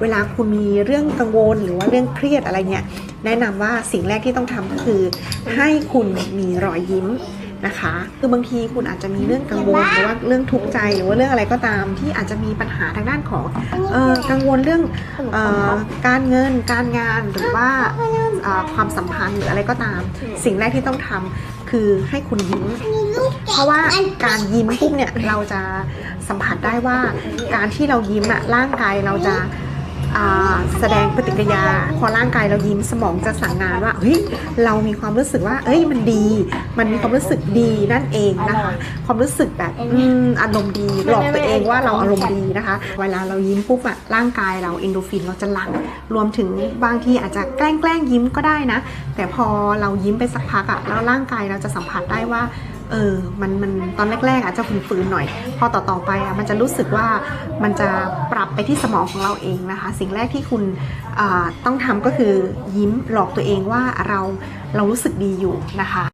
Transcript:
เวลาคุณมีเรื่องกังวลหรือว่าเรื่องเครียดอะไรเนี่ย แนะนำว่าสิ่งแรกที่ต้องทำก็คือ ให้คุณมีรอยยิ้มนะคะ คือบางทีคุณอาจจะมีเรื่องกังวลหรือว่าเรื่องทุกข์ใจหรือว่าเรื่องอะไรก็ตาม ที่อาจจะมีปัญหาทางด้านของออกังวลเรื่องออการเงิน การงานหรือว่าความสัมพันธ์หรืออะไรก็ตาม สิ่งแรกที่ต้องทำคือให้คุณยิ้ม เพราะว่าการยิ้มปุ๊บเนี่ยเราจะสัมผัสได้ว่าการที่เรายิ้มอะร่างกายเราจะ แสดงปฏิกิริยา พอร่างกายเรายิ้มสมองจะสั่งงานว่าเฮ้ยเรามีความรู้สึกว่า เอ้ยมันดี มันมีความรู้สึกดีนั่นเองนะคะความรู้สึกแบบอืมอารมณ์ดีหลอกตัวเองว่าเราอารมณ์ดีนะคะ เวลาเรายิ้มปุ๊บอะร่างกายเราเอนโดรฟินเราจะหลั่งรวมถึงบางทีอาจจะแกล้งแกล้งยิ้มก็ได้นะ แต่พอเรายิ้มไปสักพักอะแล้วร่างกายเราจะสัมผัสได้ว่า เออมันมันตอนแรกๆอาจจะฝืนๆหน่อย พอต่อๆไปอะมันจะรู้สึกว่ามันจะปรับไปที่สมองของเราเองนะคะ สิ่งแรกที่คุณอ่าต้องทำก็คือยิ้มหลอกตัวเองว่าเราเรารู้สึกดีอยู่นะคะ